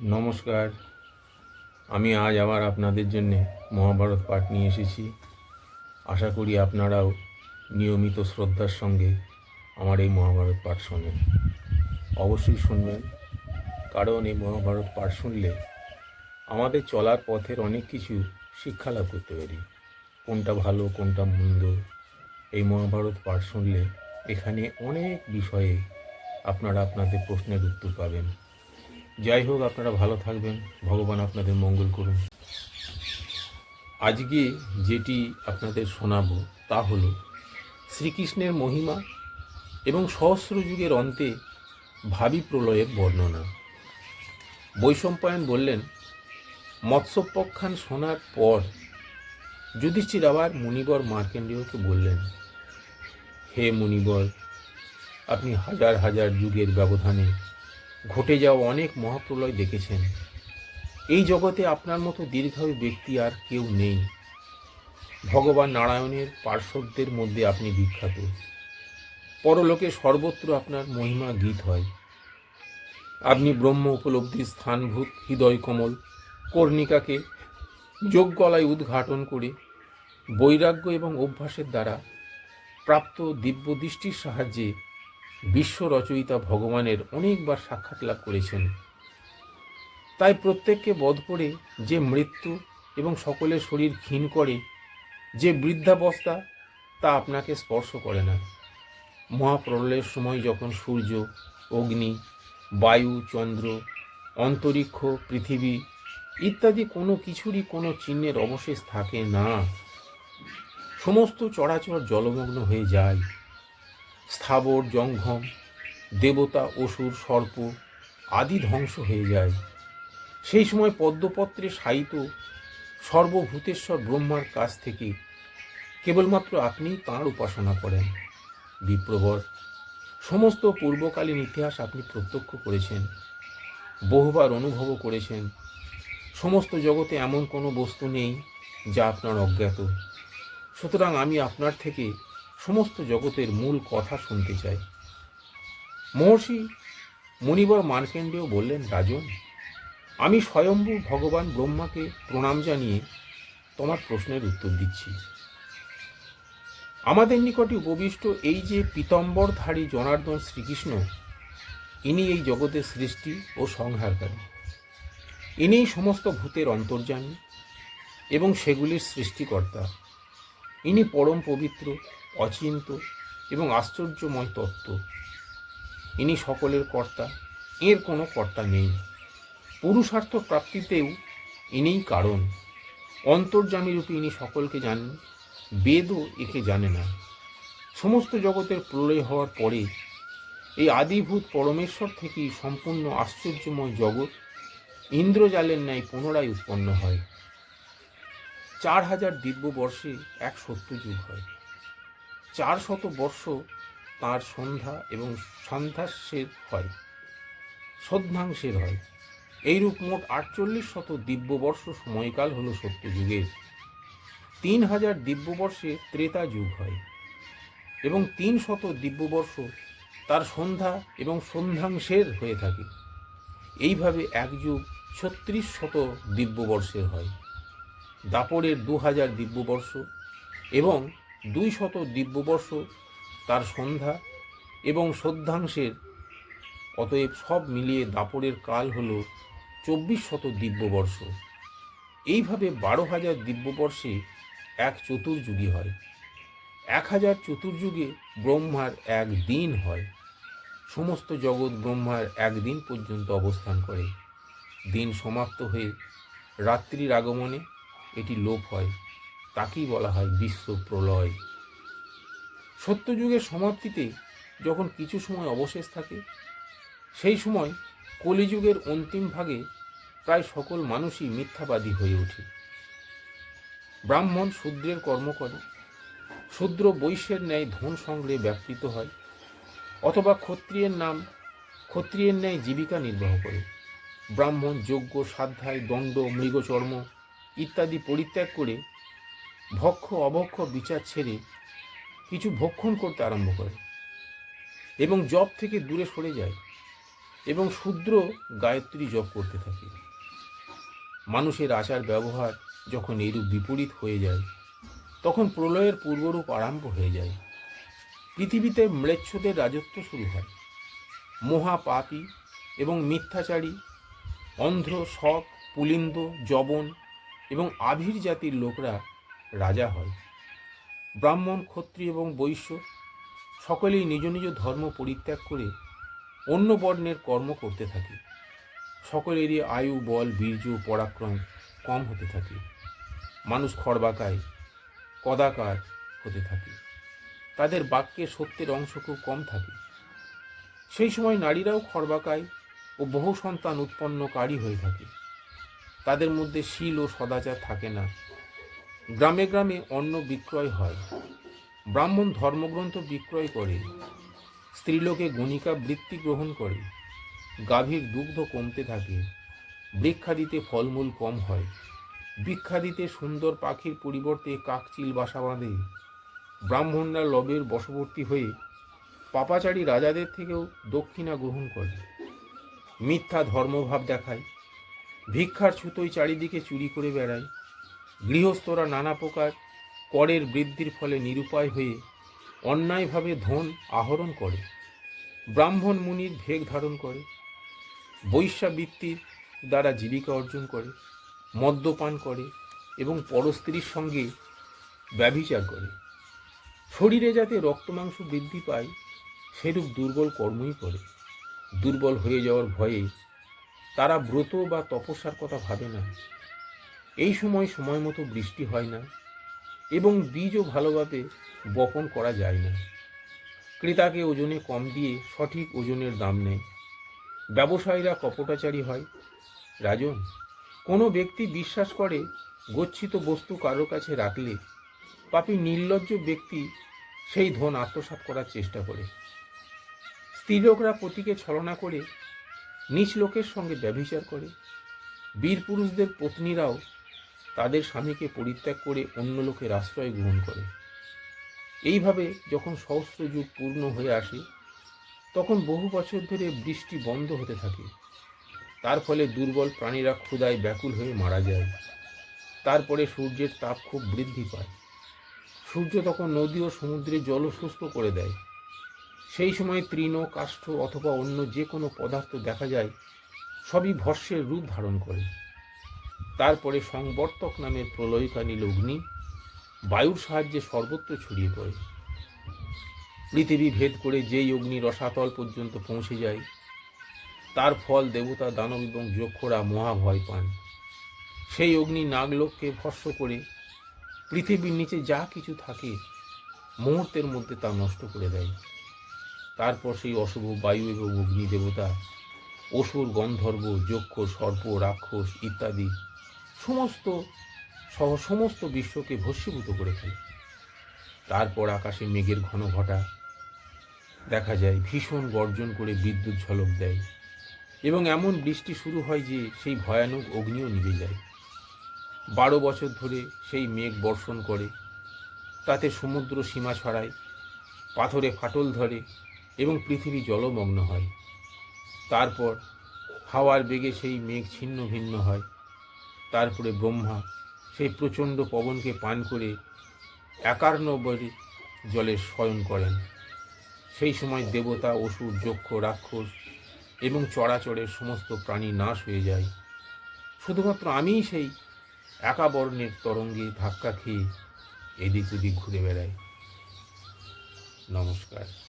নমস্কার। আমি আজ আবার আপনাদের জন্য মহাভারত পাঠ নিয়ে এসেছি। আশা করি আপনারাও নিয়মিত শ্রদ্ধার সঙ্গে আমার এই মহাভারত পাঠ শোনেন। অবশ্যই শুনবেন, কারণ এই মহাভারত পাঠ শুনলে আমাদের চলার পথের অনেক কিছু শিক্ষা লাভ করতে পারি। কোনটা ভালো, কোনটা মন্দ, এই মহাভারত পাঠ শুনলে এখানে অনেক বিষয়ে আপনারা আপনাদের প্রশ্নের উত্তর পাবেন। যাই হোক, আপনারা ভালো থাকবেন। ভগবান আপনাদের মঙ্গল করুন। আজকে যেটি আপনাদের শোনাবো তা হলো শ্রীকৃষ্ণের মহিমা এবং সহস্র যুগের অন্তে ভাবি প্রলয়ের বর্ণনা। বৈশম্পায়ন বললেন, মৎস্যপক্ষান শোনার পর যুধিষ্ঠির আবার মুনিবর মার্কেন্ডেয়কে বললেন, হে মুনিবর, আপনি হাজার হাজার যুগের ব্যবধানে ঘটে যাওয়া অনেক মহাপ্রলয় দেখেছেন। এই জগতে আপনার মতো দীর্ঘায়ু ব্যক্তি আর কেউ নেই। ভগবান নারায়ণের পার্শ্বদের মধ্যে আপনি বিখ্যাত। পরলোকে সর্বত্র আপনার মহিমা গীত হয়। আপনি ব্রহ্ম উপলব্ধি স্থানভূত হৃদয় কমল, কর্ণিকাকে যোগ গলায় উদ্ঘাটন করে বৈরাগ্য এবং অভ্যাসের দ্বারা প্রাপ্ত দিব্য দৃষ্টির সাহায্যে বিশ্ব রচয়িতা ভগবানের অনেকবার সাক্ষাৎ লাভ করেছেন। তাই প্রত্যেককে বধ করে যে মৃত্যু এবং সকলের শরীর ক্ষীণ করে যে বৃদ্ধাবস্থা, তা আপনাকে স্পর্শ করে না। মহাপ্রলয়ের সময় যখন সূর্য, অগ্নি, বায়ু, চন্দ্র, অন্তরিক্ষ, পৃথিবী ইত্যাদি কোনো কিছুরই কোনো চিহ্নের অবশেষ থাকে না। সমস্ত চরাচর জলমগ্ন হয়ে যায়। স্থাবর জঙ্গম দেবতা, অসুর, সর্প আদি ধ্বংস হয়ে যায়। সেই সময় পদ্মপত্রে শায়িত সর্বভূতেশ্বর ব্রহ্মার কাছ থেকে কেবলমাত্র আপনি তাঁর উপাসনা করেন। বিপ্রবর, সমস্ত পূর্বকালীন ইতিহাস আপনি প্রত্যক্ষ করেছেন, বহুবার অনুভবও করেছেন। সমস্ত জগতে এমন কোনো বস্তু নেই যা আপনার অজ্ঞাত। সুতরাং আমি আপনার থেকে সমস্ত জগতের মূল কথা শুনতে চাই। মহর্ষি মুনিবর মার্কেন্ডেও বললেন, রাজন, আমি স্বয়ম্ভু ভগবান ব্রহ্মাকে প্রণাম জানিয়ে তোমার প্রশ্নের উত্তর দিচ্ছি। আমাদের নিকটে উপবিষ্ট এই যে পীতম্বরধারী জনার্দন শ্রীকৃষ্ণ, ইনি এই জগতের সৃষ্টি ও সংহারকারী। ইনিই সমস্ত ভূতের অন্তর্যামী এবং সেগুলির সৃষ্টিকর্তা। ইনি পরম পবিত্র অচিন্ত এবং আশ্চর্যময় তত্ত্ব। ইনি সকলের কর্তা, এর কোনো কর্তা নেই। পুরুষার্থ প্রাপ্তিতেও ইনিই কারণ। অন্তর্যামীরূপে ইনি সকলকে জানেন, বেদও একে জানে না। সমস্ত জগতের প্রলয় হওয়ার পরে এই আদিভূত পরমেশ্বর থেকেই সম্পূর্ণ আশ্চর্যময় জগৎ ইন্দ্রজালের ন্যায় পুনরায় উৎপন্ন হয়। চার হাজার দিব্য বর্ষে এক সত্য যুগ হয়। চার শত বর্ষ তার সন্ধ্যা এবং সন্ধ্যাস্যের হয় সদ্ধাংশের হয়। এইরূপ মোট আটচল্লিশ শত দিব্যবর্ষ সময়কাল হল সত্যযুগের। তিন হাজার দিব্যবর্ষে ত্রেতা যুগ হয় এবং তিন শত দিব্যবর্ষ তার সন্ধ্যা এবং সন্ধ্যাংশের হয়ে থাকে। এইভাবে এক যুগ ছত্রিশ শত দিব্যবর্ষের হয়। দাপরের দু হাজার দিব্যবর্ষ এবং দুই শত দিব্যবর্ষ, তার সন্ধ্যা এবং সদ্ধাংশের অতএব সব মিলিয়ে দাপরের কাল হল চব্বিশ শত দিব্যবর্ষ। এইভাবে বারো হাজার দিব্যবর্ষে এক চতুর্যুগী হয়। এক হাজার চতুর্যুগে ব্রহ্মার এক দিন হয়। সমস্ত জগৎ ব্রহ্মার একদিন পর্যন্ত অবস্থান করে। দিন সমাপ্ত হয়ে রাত্রির আগমনে এটি লোপ হয়। তাকেই বলা হয় বিশ্ব প্রলয়। সত্যযুগের সমাপ্তিতে যখন কিছু সময় অবশেষ থাকে, সেই সময় কলিযুগের অন্তিম ভাগে প্রায় সকল মানুষই মিথ্যাবাদী হয়ে ওঠে। ব্রাহ্মণ শূদ্রের কর্ম করে, শূদ্র বৈশ্যের ন্যায় ধন সংগ্রহে ব্যাপৃত হয়, অথবা ক্ষত্রিয়ের নাম, ক্ষত্রিয়ের ন্যায় জীবিকা নির্বাহ করে। ব্রাহ্মণ যজ্ঞ, সাধ্যায় দণ্ড, মৃগচর্ম ইত্যাদি পরিত্যাগ করে ভক্ষ অবক্ষ বিচার ছেড়ে কিছু ভক্ষণ করতে আরম্ভ করে। এবং জপ থেকে দূরে সরে যায় এবং শূদ্র গায়ত্রী জপ করতে থাকে। মানুষের আচার ব্যবহার যখন এইরূপ বিপরীত হয়ে যায়, তখন প্রলয়ের পূর্বরূপ আরম্ভ হয়ে যায়। পৃথিবীতে ম্লেচ্ছদের রাজত্ব শুরু হয়। মহা পাপী এবং মিথ্যাচারী, অন্ধ্র, শক, পুলিন্দ জবন এবং আভির জাতির লোকরা রাজা হয়। ব্রাহ্মণ, ক্ষত্রিয় এবং বৈশ্য সকলেই নিজ নিজ ধর্ম পরিত্যাগ করে অন্য বর্ণের কর্ম করতে থাকে। সকলেরই আয়ু, বল, বীর্য, পরাক্রম কম হতে থাকে। মানুষ খড়বাকায়, কদাকার হতে থাকে। তাদের বাক্যে সত্যের অংশ খুব কম থাকে। সেই সময় নারীরাও খড়বাকায় ও বহু সন্তান উৎপন্নকারী হয়ে থাকে। তাদের মধ্যে শীল ও সদাচার থাকে না। গ্রামে গ্রামে অন্ন বিক্রয় হয়। ব্রাহ্মণ ধর্মগ্রন্থ বিক্রয় করে। স্ত্রীলোকে গণিকা বৃত্তি গ্রহণ করে। গাভীর দুগ্ধ কমতে থাকে। বৃক্ষাদিতে ফলমূল কম হয়। বৃক্ষাদিতে সুন্দর পাখির পরিবর্তে কাকচিল বাসা বাঁধে। ব্রাহ্মণরা লবের বশবর্তী হয়ে পাপাচারী রাজাদের থেকেও দক্ষিণা গ্রহণ করে। মিথ্যা ধর্মভাব দেখায়। ভিক্ষার ছুতোয় চারিদিকে চুরি করে বেড়ায়। গৃহস্থরা নানা প্রকার করের বৃদ্ধির ফলে নিরুপায় হয়ে অন্যায়ভাবে ধন আহরণ করে, ব্রাহ্মণ মুনির ভেগ ধারণ করে, বৈশ্যাবৃত্তির দ্বারা জীবিকা অর্জন করে, মদ্যপান করে এবং পরস্ত্রীর সঙ্গে ব্যভিচার করে। শরীরে যাতে রক্তমাংস বৃদ্ধি পায়, সেরূপ দুর্বল কর্মই করে। দুর্বল হয়ে যাওয়ার ভয়ে তারা ব্রত বা তপস্যার কথা ভাবে না। এই সময় সময় মতো বৃষ্টি হয় না এবং বীজও ভালোভাবে বপন করা যায় না। ক্রেতাকে ওজনে কম দিয়ে সঠিক ওজনের দাম নেয়। ব্যবসায়ীরা কপটাচারী হয়। রাজন, কোনো ব্যক্তি বিশ্বাস করে গচ্ছিত বস্তু কারও কাছে রাখলে পাপি নির্লজ্জ ব্যক্তি সেই ধন আত্মসাৎ করার চেষ্টা করে। স্ত্রীলোকরা পতিকে ছলনা করে নিচ লোকের সঙ্গে ব্যভিচার করে। বীর পুরুষদের পত্নীরাও তাদের স্বামীকে পরিত্যাগ করে অন্য লোকের আশ্রয় গ্রহণ করে। এইভাবে যখন সহস্র যুগ পূর্ণ হয়ে আসে, তখন বহু বছর ধরে বৃষ্টি বন্ধ হতে থাকে। তার ফলে দুর্বল প্রাণীরা ক্ষুদায় ব্যাকুল হয়ে মারা যায়। তারপরে সূর্যের তাপ খুব বৃদ্ধি পায়। সূর্য তখন নদী ও সমুদ্রে জল সুস্থ করে দেয়। সেই সময় তৃণ, কাষ্ঠ অথবা অন্য যে কোনো পদার্থ দেখা যায়, সবই ভস্যের রূপ ধারণ করে। তারপরে সংবর্তক নামের প্রলয়কানী অগ্নি বায়ুর সাহায্যে সর্বত্র ছড়িয়ে পড়ে। পৃথিবী ভেদ করে যেই অগ্নি রসাতল পর্যন্ত পৌঁছে যায়, তার ফল দেবতা দানব এবং যক্ষরা মহাভয় পান। সেই অগ্নি নাগলোককে ভস্য করে পৃথিবীর নিচে যা কিছু থাকে মুহূর্তের মধ্যে তা নষ্ট করে দেয়। তারপর সেই অশুভ বায়ু এবং অগ্নি দেবতা, অসুর গন্ধর্ব, যক্ষ, সর্প, রাক্ষস ইত্যাদি সমস্ত সহ সমস্ত বিশ্বকে ভস্মীভূত করে ফেলে। তারপর আকাশে মেঘের ঘন ঘটা, দেখা যায় ভীষণ গর্জন করে বিদ্যুৎ ঝলক দেয় এবং এমন বৃষ্টি শুরু হয় যে সেই ভয়ানক অগ্নিও নিভে যায়। বারো বছর ধরে সেই মেঘ বর্ষণ করে, তাতে সমুদ্র সীমা ছড়ায়, পাথরে ফাটল ধরে এবং পৃথিবী জলমগ্ন হয়। তারপর হাওয়ার বেগে সেই মেঘ ছিন্ন ভিন্ন হয়। তারপরে ব্রহ্মা সেই প্রচণ্ড পবনকে পান করে একার্ণবরে জলে শয়ন করেন। সেই সময় দেবতা, অসুর, যক্ষ, রাক্ষস এবং চরাচরের সমস্ত প্রাণী নাশ হয়ে যায়। শুধুমাত্র আমিই সেই একা বর্ণের তরঙ্গে ধাক্কা খেয়ে এদিক ওদিক ঘুরে বেড়াই। নমস্কার।